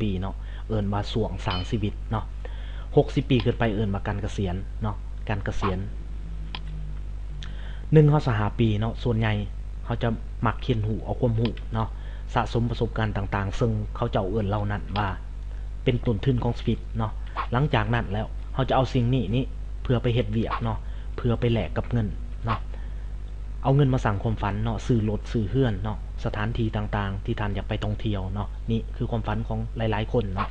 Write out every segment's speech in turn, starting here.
60 ปีเนาะเอิ้นว่าสวงสางชีวิตเนาะ60 ปีขึ้นไปเอิ้นว่าการเกษียณเนาะการเกษียณหนึ่งเขาสหาปีเนาะส่วนใหญ่เขาจะหมักเขียนหูเอาความหูเนาะสะสมประสบการณ์ต่างๆ ซึ่งเขาเจ้าเอิ้นเล่านั้นว่า เป็นต้นทุนของชีวิตเนาะหลังจากนั้นแล้วเขาจะเอาสิ่งนี้นี่เพื่อไปเฮ็ดเวียกเนาะเพื่อไปแลกกับเงิน เอาเงินมาสั่งความฝันเนาะซื้อรถซื้อเฮือนเนาะสถานที่ต่างๆ ที่ท่านอยากไปท่องเที่ยวเนาะนี่คือความฝันของหลายๆ คนเนาะ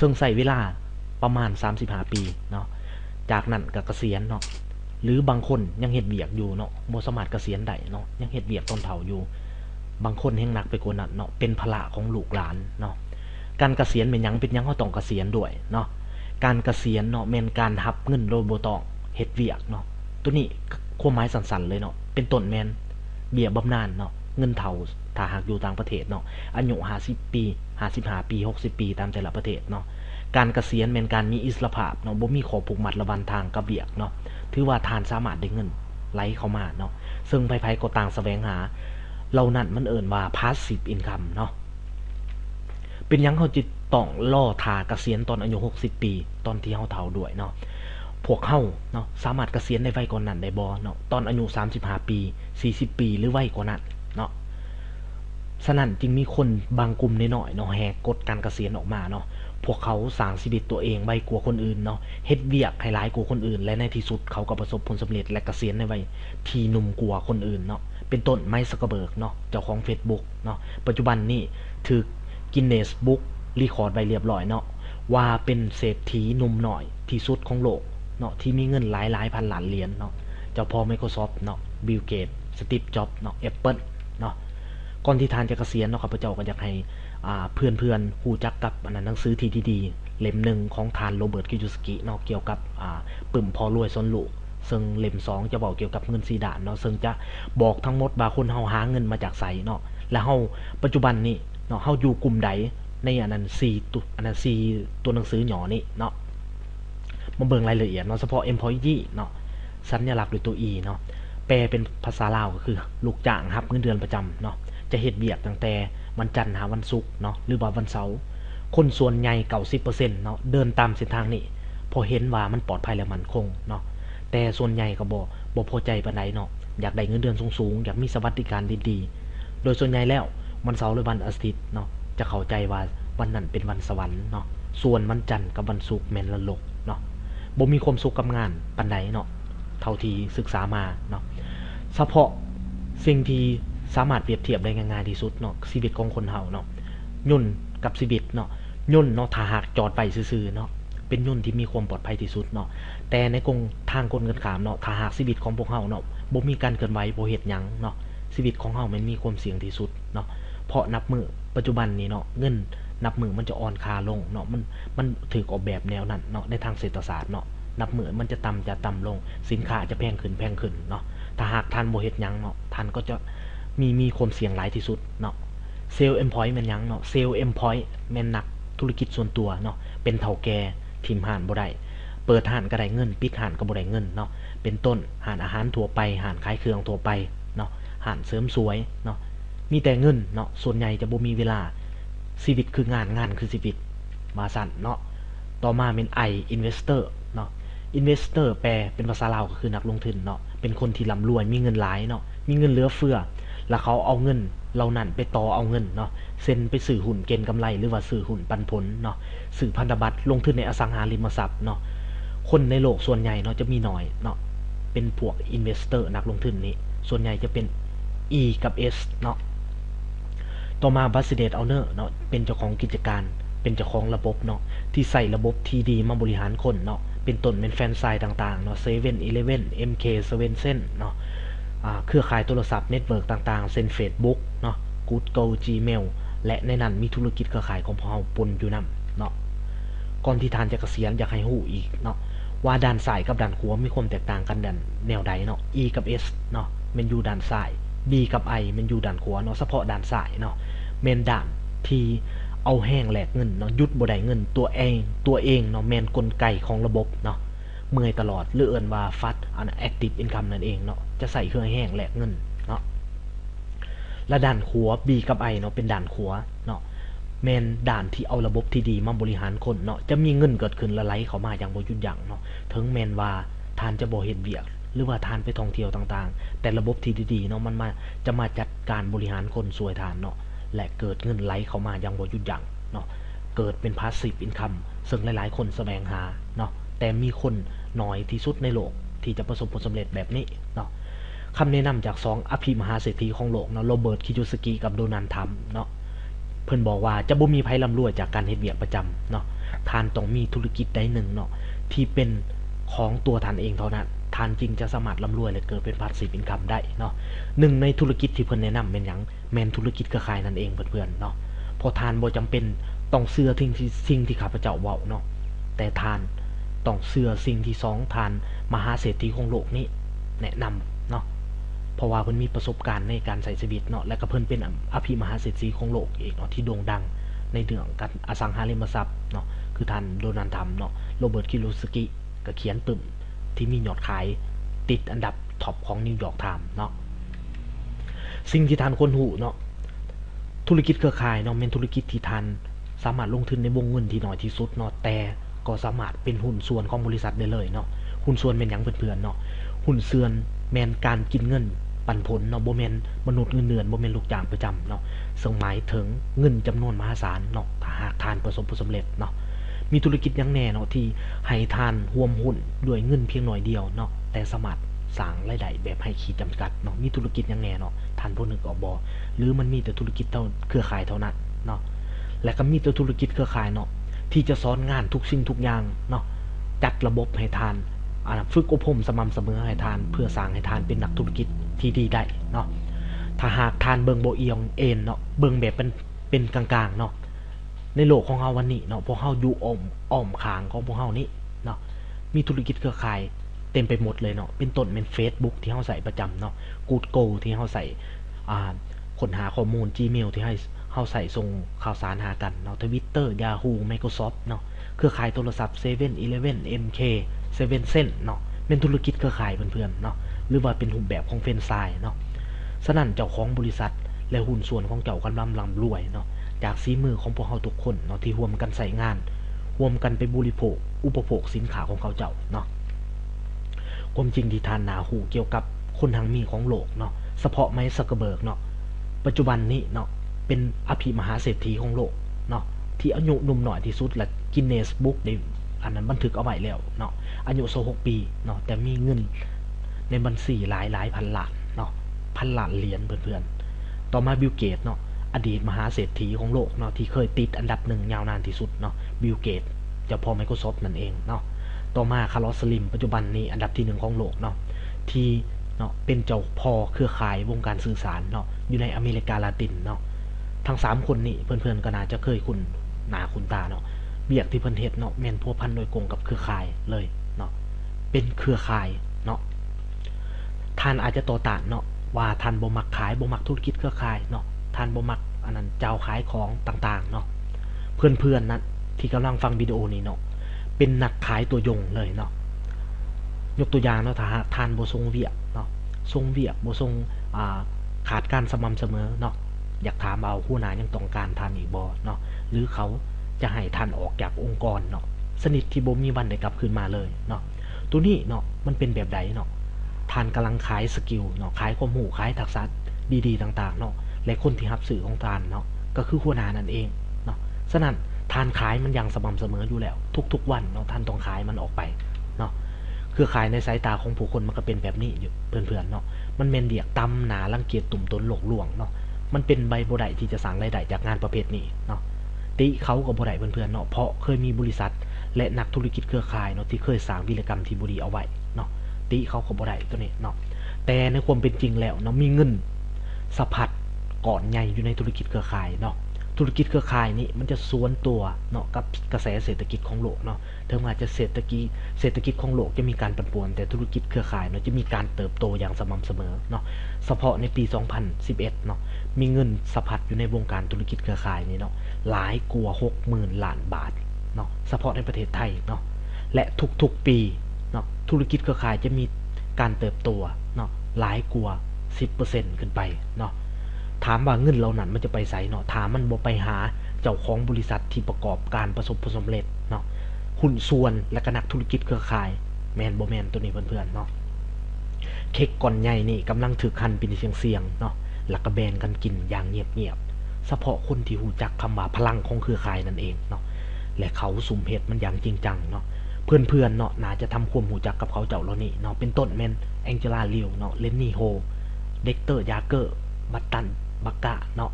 ซึ่งใส่เวลาประมาณ 35 ปีเนาะจากนั้นก็เกษียณเนาะหรือบางคนยังเฮ็ดเวียกอยู่เนาะบ่สมารถเกษียณได้เนาะยังเฮ็ดเวียกตอนเฒ่าอยู่ บางคนแห่งหนักไปกว่านั้นเนาะเป็นภาระของลูกหลานเนาะการเกษียณเป็นยังเป็นยังเขาต้องเกษียณด้วยเนาะการเกษียณเนาะแม่นการหับเงินโดยบ่ต้องเฮ็ดเวียกเนาะตัวนี้ความหมายสั้นๆเลยเนาะ เป็นต้นแมนเบียบำนาญเนาะเงินเฒ่าถ้าหากอยู่ต่างประเทศเนาะอายุ50ปี55ปี60ปีตามแต่ละประเทศเนาะการเกษียณแม่นการมีอิสรภาพเนาะบ่มีข้อผูกมัดระวันทางกับเวียกเนาะถือว่าทานสามารถได้เงินไหลเข้ามาเนาะซึ่งไผๆก็ต่างแสวงหาเหล่านั้นมันเอิ้นว่า passive income เนาะเป็นยังเขาจิตต้องล่อทาเกษียณตอนอายุ 60 ปี ตอนที่เฮาเฒ่าด้วยเนาะ พวกเฮาเนาะสามารถเกษียณได้ไวกว่านั้นได้บ่เนาะตอนอายุ 35 ปี 40 ปีหรือไวกว่านั้นเนาะฉะนั้นจึงมีคนบางกลุ่มน้อยๆเนาะแหกกฎการเกษียณออกมาเนาะพวกเขาสร้างชีวิตตัวเองไวกว่าคนอื่นเนาะเฮ็ดเวียกให้หลายกว่าคนอื่น และในที่สุดเขาก็ประสบผลสำเร็จและเกษียณในวัยที่หนุ่มกว่าคนอื่นเนาะเป็นต้นไมค์ซักเบิร์กเนาะเจ้าของ Facebook เนาะปัจจุบันนี้ถูกกินเนสบุ๊กรีคอร์ดไว้เรียบร้อยเนาะว่าเป็นเศรษฐีหนุ่มหน่อยที่สุดของโลก เนาะที่มีเงินหลายหลายพันล้านเหรียญเนาะเจ้าพ่อ Microsoft เนาะบิลเกตสตีฟจ็อบเนาะ Apple เนาะก่อนที่ทานจะเกษียณเนาะข้าพเจ้าก็อยากให้อ่าเพื่อนเพื่อนๆฮู้จักกับอันนั้นหนังสือที่ดีๆเล่มหนึ่งของทานโรเบิร์ตกิยูสกิเนาะเกี่ยวกับอ่าปึ่มพอรวยซนลูกซึ่งเล่มสองจะบอกเกี่ยวกับเงินสีด่านเนาะซึ่งจะบอกทั้งหมดว่าคนเฮาหาเงินมาจากไสเนาะและเฮาปัจจุบันนี้เนาะเฮาอยู่กลุ่มใดในอันนั้น4ตัวอันนั้น4ตัวหนังสือหยอนี่เนาะ มาเบิ่งรายละเอียดเนาะเฉพาะ employee เนาะสัญลักษณ์ด้วยตัว e เนาะแปลเป็นภาษาลาวก็คือ ลูกจ้างครับเงินเดือนประจำเนาะจะเฮ็ดเวียกตั้งแต่วันจันทร์หาวันศุกร์เนาะหรือว่าวันเสาร์คนส่วนใหญ่90%เปอร์เซ็นต์เนาะเดินตามเส้นทางนี้ พอเห็นว่ามันปลอดภัยและมั่นคงเนาะแต่ส่วนใหญ่ก็บ่บ่พอใจปานใดเนาะอยากได้เงินเดือนสูงๆ อยากมีสวัสดิการดีๆ โดยส่วนใหญ่แล้ววันเสาร์หรือวันอาทิตย์เนาะจะเข้าใจว่าวันนั้นเป็นวันสวรรค์เนาะส่วนวันจันทร์กับวันศุกร์แม่นนรก บ่มีความสุขกับงานปานใดเนาะเท่าที่ศึกษามาเนาะเฉพาะสิ่งที่สามารถเปรียบเทียบได้ง่ายๆที่สุดเนาะชีวิตของคนเฮาเนาะยุ่นกับชีวิตเนาะยุ่นเนาะถ้าหากจอดไปซื่อๆเนาะเป็นยุ่นที่มีความปลอดภัยที่สุดเนาะแต่ในกงทางคนกันขามเนาะถ้าหากชีวิตของพวกเฮาเนาะบ่มีการเคลื่อนไหวบ่เฮ็ดหยังเนาะชีวิตของเฮามันมีความเสี่ยงที่สุดเนาะเพราะนับมือปัจจุบันนี้เนาะเงิน นับมือมันจะอ่อนค่าลงเนาะมันมันถูกออกแบบแนวนั้นเนาะในทางเศรษฐศาสตร์เนาะนับมือมันจะต่ำจะต่ำลง สินค้าจะแพงขึ้นแพงขึ้นเนาะถ้าหากท่านบ่เฮ็ดหยังเนาะท่านก็จะมีมีความเสี่ยงหลายที่สุดเนาะเซลล์เอ็มพอยต์แม่นยังเนาะเซลล์เอ็มพอยต์แม่นนักธุรกิจส่วนตัวเนาะเป็นเฒ่าแก่ทีมห่านบ่ได้เปิดห่านก็ได้เงิน ปิดห่านก็บ่ได้เงินเนาะเป็นต้นห่านอาหารทั่วไปห่านขายเครื่องทั่วไปเนาะห่านเสริมสวยเนาะมีแต่เงินเนาะส่วนใหญ่จะบ่มีเวลา ชีวิตคืองานงานคือชีวิตมาสั่นเนาะต่อมาเป็น I investor เนาะ investor แปลเป็นภาษาลาวก็คือนักลงทุนเนาะเป็นคนที่ร่ำรวยมีเงินหลายเนาะมีเงินเหลือเฟือ แล้วเขาเอาเงินเหล่านั้นไปต่อเอาเงินเนาะเซ็นไปซื้อหุ้นเก็งกำไรหรือว่าซื้อหุ้นปันผลเนาะซื้อพันธบัตรลงทุนในอสังหาริมทรัพย์เนาะคนในโลกส่วนใหญ่เนาะจะมีน้อยเนาะเป็นพวกอินเวสเตอร์นักลงทุนนี้ส่วนใหญ่จะเป็น E กับ S เนาะ ต่อมาบัสเดตเอาเนอร์เนาะเป็นเจ้าของกิจการ เป็นเจ้าของระบบเนาะที่ใส่ระบบทีดีมาบริหารคนเนาะเป็นต้นเป็นแฟนไซน์ต่างๆเนาะเซเว่นอีเลเว่นเอ็มเคเซเว่นเซนเนาะเครือข่ายโทรศัพท์เน็ตเวิร์กต่างๆเช่น Facebook เนาะ Google Gmail และในนั้นมีธุรกิจเครือข่ายของพวปนอยู่นํเนาะก่อนที่ทานจะเกษียณอยากให้ฮู้อีกเนาะว่าด้านซ้ายกับด้านขวามีความแตกต่างกันดันแนวใดเนาะ E กับ S เนาะมันอยู่ด้านซ้าย B กับ I มันอยู่ด้านขวาเนาะเฉพาะด้านซ้ายเนาะแม่นด้านที่เอาแห้งแหลกเงินเนาะยุดบ่ได้เงินตัวเองตัวเองเนาะแมนกลไกของระบบเนาะเมื่อยตลอดหรือเอินว่าฟัดอัน active income นั่นเองเนาะจะใส่เครื่องแห้งแหลกเงินเนาะและด่านขัว B กับ I เนาะเป็นด่านขัวเนาะแมนด่านที่เอาระบบที่ดีมาบริหารคนเนาะจะมีเงินเกิดขึ้นละไหลเข้ามาอย่างบ่หยุดยั้งเนาะถึงแมนว่าทานจะบ่เฮ็ดเวียก หรือว่าทานไปท่องเที่ยวต่างๆ แต่ระบบที่ดีๆเนาะมันมาจะมาจัดการบริหารคนสวยทานเนาะและเกิดเงินไหลเข้ามาอย่างบ่หยุดยั้งเนาะเกิดเป็นพาสซีฟอินคัมซึ่งหลายๆ คนแสวงหาเนาะแต่มีคนน้อยที่สุดในโลกที่จะประสบผลสำเร็จแบบนี้เนาะคำแนะนำจากสองอภิมหาเศรษฐีของโลกเนาะโรเบิร์ตคิโยสกิกับโดนัลด์ทรัมเนาะเพิ่อนบอกว่าจะบ่มีภัยร่ำรวยจากการเฮ็ดเวียกประจำเนาะทานต้องมีธุรกิจใดหนึ่งเนาะที่เป็นของตัวท่านเองเท่านั้น ทานจึงจะสามารถร่ำรวยและเกิดเป็นพาสซีฟอินคัมได้เนาะหนึ่งในธุรกิจที่เพิ่อนแนะนำเป็นหยังแมนธุรกิจเครือข่ายนั่นเองเพื่อนๆเนาะพอทานบ่จำเป็นต้องเชื่อสิ่งสิ่งที่ข้าพเจ้าเว้าเนาะแต่ทานต้องเชื่อสิ่งที่สองทานมหาเศรษฐีของโลกนี้แนะนำเนาะเพราะว่าเพิ่นมีประสบการณ์ในการใช้ชีวิตเนาะและก็เพิ่นเป็นอภิมหาเศรษฐีของโลกเองเนาะที่โด่งดังในเรื่องการอสังหาริมทรัพย์เนาะคือท่านโดนัลด์ทรัมเนาะโรเบิร์ตคิโรสกิก็เขียนปึ่ม ที่มียอดขายติดอันดับท็อปของนิวยอร์กไทม์เนาะสิ่งที่ทานคนหูเนาะธุรกิจเครือข่ายเนาะเป็นธุรกิจที่ทานสามารถลงทุนในวงเงินที่น้อยที่สุดเนาะแต่ก็สามารถเป็นหุ้นส่วนของบริษัทได้เลยเนาะหุ้นส่วนเป็นหยังเพื่อนๆเนาะหุ้นเส่วนแมนการกินเงินปันผลเนาะโบเมนมนุษย์เงินเดือนโบเมนลูกจ้างประจำเนาะซึ่งหมายถึงเงินจำนวนมหาศาลเนาะถ้าหากทานประสบผลสำเร็จเนาะ มีธุรกิจอยังแน่เนาะที่ให้ทานห่วมหุ้นด้วยเงินเพียงหน่อยเดียวเนาะแต่สามารสร้างรายได้แบบให้ขีดจำกัดเนาะมีธุรกิจอยังแน่เนาะทานพวกนึกออกบอหรือมันมีแต่ธุรกิจเท่าเครือข่ายเท่านั้นเนาะและก็มีแต่ธุรกิจเครือข่ายเนาะที่จะซ้อนงานทุกสิ่งทุกอย่างเนาะจัดระบบให้ทานอ่าฝึกอบรมสม่ำเสมอให้ทาน เพื่อสร้างให้ทานเป็นนักธุรกิจที่ดีได้เนาะถ้าหากทานเบิงโบเอียงเอ็นเนาะเบิงแบบเป็นเป็นกลางๆเนาะ ในโลกของเฮาวันนี้เนาะพวกเฮาอยู่อ้อมอ้อมขางของพวกเฮานี้เนาะมีธุรกิจเครือข่ายเต็มไปหมดเลยเนาะเป็นต้นเป็น Facebook ที่เฮาใส่ประจำเนาะ Good Go ที่เฮาใส่อ่าค้นหาข้อมูล Gmail ที่ให้เฮาใส่ส่งข่าวสารหากันเนาะ Twitter Yahoo Microsoft เนาะเครือข่ายโทรศัพท์ 7-Eleven MK 7 Cent เนาะเป็นธุรกิจเครือข่ายเพื่อนๆเนาะหรือว่าเป็นรูปแบบของเฟรนไซน์เนาะฉะนั้นเจ้าของบริษัทและหุ้นส่วนของเจ้ากำลังร่ำรวยเนาะ จากสีมือของพวกเขาทุกคนเนาะที่ร่วมกันใส่งานร่วมกันไปบริโภค อุปโภคสินค้าของเขาเจ้าเนาะความจริงที่ทานนาหูเกี่ยวกับคนทางมีของโลกเนาะเฉพาะไมค์ซักเกอร์เบิร์กเนาะปัจจุบันนี้เนาะเป็นอภิมหาเศรษฐีของโลกเนาะที่อายุหนุ่มหน่อยที่สุดและกินเนสบุ๊กได้อันนั้นบันทึกเอาไว้แล้วเนาะอายุ26ปีเนาะแต่มีเงินในบัญชีหลายหลายพันล้านเนาะพันล้านเหรียญเพื่อนๆต่อมาบิลเกตเนาะ อดีตมหาเศรษฐีของโลกเนาะที่เคยติดอันดับหนึ่งยาวนานที่สุดเนาะบิลเกตเจ้าพ่อ Microsoft นั่นเองเนาะต่อมาคาร์ลสสลิมปัจจุบันนี้อันดับที่หนึ่งของโลกเนาะที่เนาะเป็นเจ้าพ่อเครือข่ายวงการสื่อสารเนาะอยู่ในอเมริกาลาตินเนาะทั้งสามคนนี้เพื่อนๆก็น่าจะเคยคุณหนาคุณตาเนาะเบียกที่เพิ่นเฮ็ดเนาะแม่นพัวพันโดยกงกับเครือข่ายเลยเนาะเป็นเครือข่ายเนาะท่านอาจจะต่อต้านเนาะว่าท่านบ่มักขายบ่มักธุรกิจเครือข่ายเนาะ ท่านบ่มักอันนั้นเจ้าขายของต่างๆเนาะเพื่อนๆนั้นที่กำลังฟังวิดีโอนี้เนาะเป็นนักขายตัวยงเลยเนาะยกตัวอย่างเนาะถ้าท่านบ่ทรงเวียกเนาะทรงเวียกบ่ทรงาขาดการสม่ำเสมอเนาะอยากถามเอาผู้นายังต้องการท่านอีกบ่เนาะหรือเขาจะให้ท่านออกจากองค์กรเนาะสนิทที่บ่มีวันได้กลับคืนมาเลยเนาะตัวนี้เนาะมันเป็นแบบใดเนาะท่านกำลังขายสกิลเนาะขายความรู้ขายทักษะดีๆ ต่างๆเนาะ และคนที่รับสื่อของท่านเนาะก็คือหัวหน้านั่นเองเนาะฉะนั้นท่านขายมันย่างสม่ำเสมออยู่แล้ว ทุกๆวันเนาะท่านต้องขายมันออกไปเนาะคือขายในสายตาของผู้คนมันก็เป็นแบบนี้อยู่เพื่อนๆเนาะมันเมนเดียกตำหนารังเกียจตุ่มตนหลกลวงเนาะมันเป็นใบโบไดที่จะสั่งรายได้จากงานประเภทนี้เนาะติเขากับโบไดเพื่อนๆเนาะเพราะเคยมีบริษัท และนักธุรกิจเครือข่ายเนาะที่เคยสร้างวิรกรรมที่บุรีเอาไว้เนาะติเขาก็บ่ไดตัวนี้เนาะแต่ในความเป็นจริงแล้วเนาะมีเงินสะพัด ก่อนใหญ่อยู่ในธุรกิจเครือข่ายเนาะธุรกิจเครือข่ายนี้มันจะสวนตัวเนาะกับกระแสเศรษฐกิจของโลกเนาะถึงแม้จะเศรษฐกิจเศรษฐกิจของโลกจะมีการปั่นป่วน แต่ธุรกิจเครือข่ายเนาะจะมีการเติบโตอย่างสม่ำเสมอเนาะเฉพาะในปี 2011เนาะมีเงินสะพัดอยู่ในวงการธุรกิจเครือข่ายนี้เนาะหลายกว่า60,000ล้านบาทเนาะเฉพาะในประเทศไทยเนาะและทุกๆปีเนาะธุรกิจเครือข่ายจะมีการเติบโตเนาะหลายกว่า10%ขึ้นไปเนาะ ถามว่าเงินเหล่านั้นมันจะไปใส่เนาะถามมันบ่ไปหาเจ้าของบริษัทที่ประกอบการประสบผลสำเร็จเนาะหุ้นส่วนและก็นักธุรกิจเครือข่ายแมนบ่แมนตัวนี้เพื่อนๆเนาะเค้กก่อนใหญ่นี่กำลังถือคันเป็นเสียงๆเนาะแล้วก็แบนกันกินอย่างเงียบๆเฉพาะคนที่หูจักคำว่าพลังของเครือข่ายนั่นเองเนาะและเขาสุ่มเพชรมันอย่างจริงจังเนาะเพื่อนๆเนาะน่าจะทำความหูจักกับเขาเจ้าแล้วนี่เนาะเป็นต้นแมนแองเจล่าลิวเนาะเลนนี่โฮเด็กเตอร์ยาเกอร์บัตตัน บักกะเนาะ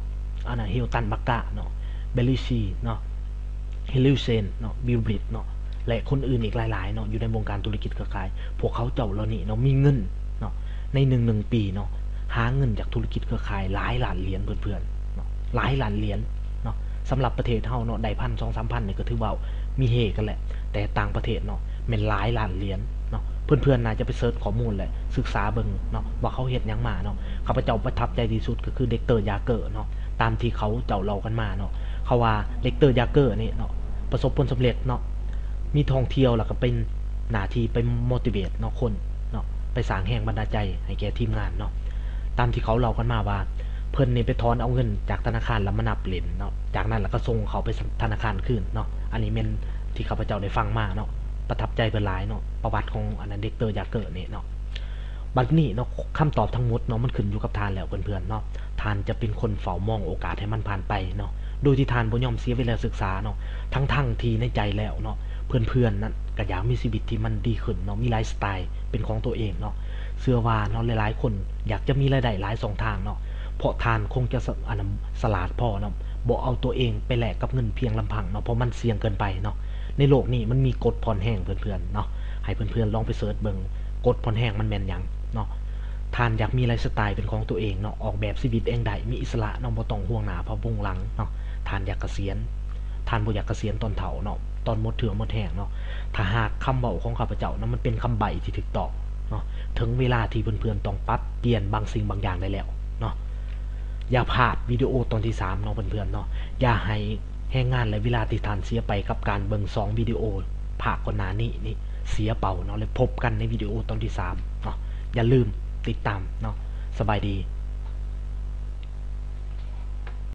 อันน่ะฮิลตันบักกะเนาะเบลลิซีเนาะฮิลิวเซนเนาะบิลบริดเนาะและคนอื่นอีกหลายๆเนาะอยู่ในวงการธุรกิจเครือข่าย พวกเขาเจ้าเรานี่เนาะมีเงินเนาะในหนึ่งหนึ่งปีเนาะหาเงินจากธุรกิจเครือข่ายหลายล้านเหรียญเพื่อนๆเนาะหลายล้านเหรียญเนาะสำหรับประเทศเฮาเนาะได้พันสองสามพันเนี่ยก็ถือว่ามีเฮกันแหละ แต่ต่างประเทศเนาะเป็นหลายล้านเหรียญเนาะเพื่อนๆน่าจะไปเซิร์ชข้อมูลแหละศึกษาเบิ่งเนาะว่าเขาเฮ็ดหยังมาเนาะ ข้าพเจ้าประทับใจที่สุดก็คือเด็กเตอร์ยาเกอร์เนาะตามที่เขาเจ้าเรากันมาเนาะเขาว่าเด็กเตอร์ยาเกอร์นี่เนาะประสบผลสำเร็จเนาะมีท่องเที่ยวแล้วก็เป็นหน้าที่ไป motivate เนาะคนเนาะไปสร้างแห่งบันดาใจให้แก่ทีมงานเนาะตามที่เขาเล่ากันมาว่าเพิ่นนี่ไปถอนเอาเงินจากธนาคารแล้วมานับเหรียญเนาะจากนั้นแล้วก็ส่งเขาไปธนาคารคืนเนาะอันนี้เป็นที่ข้าพเจ้าได้ฟังมาเนาะประทับใจเป็นหลายเนาะประวัติของอันนั้นเด็กเตอร์ยาเกอร์นี่เนาะ บัดนี้เนาะคำตอบทั้งหมดเนาะมันขึ้นอยู่กับทานแล้วเพื่อนๆเนาะทานจะเป็นคนเฝ้ามองโอกาสให้มันผ่านไปเนาะโดยที่ทานบ่ยอมเสียเวลาศึกษาเนาะทั้งๆที่ในใจแล้วเนาะเพื่อนๆนั่นก็อยากมีชีวิตที่มันดีขึ้นเนาะมีไลฟ์สไตล์เป็นของตัวเองเนาะเชื่อว่าเนาะหลายๆคนอยากจะมีรายได้หลายสองทางเนาะเพราะทานคงจะสอันสลาดพอเนาะบ่เอาตัวเองไปแลกกับเงินเพียงลำพังเนาะเพราะมันเสี่ยงเกินไปเนาะในโลกนี้มันมีกฎผ่อนแห้งเพื่อนๆเนาะให้เพื่อนๆลองไปเสิร์ชเบิ่งกฎผ่อนแห้งมันแม่นยัง เนาะทานอยากมีไลฟ์สไตล์เป็นของตัวเองเนาะออกแบบชีวิตเองได้มีอิสระเนาะบ่ต้องห่วงหนาพะบุงหลังเนาะทานอยากเกษียณทานบ่อยากเกษียณตอนเฒ่าเนาะตอนหมดเถื่อหมดแห้งเนาะถ้าหากคำเว้าของข้าพเจ้านะมันเป็นคำใบที่ถูกต้องเนาะถึงเวลาที่เพื่อนๆต้องปรับเปลี่ยนบางสิ่งบางอย่างได้แล้วเนาะอย่าพลาดวิดีโอตอนที่3เนาะเพื่อนๆเนาะอย่าให้แห้งงานและเวลาที่ทานเสียไปกับการเบิ่ง2วิดีโอภาคก่อนหน้านี้นี่เสียเป่าเนาะเลยพบกันในวิดีโอตอนที่3เนาะ อย่าลืมติดตามเนาะสบายดี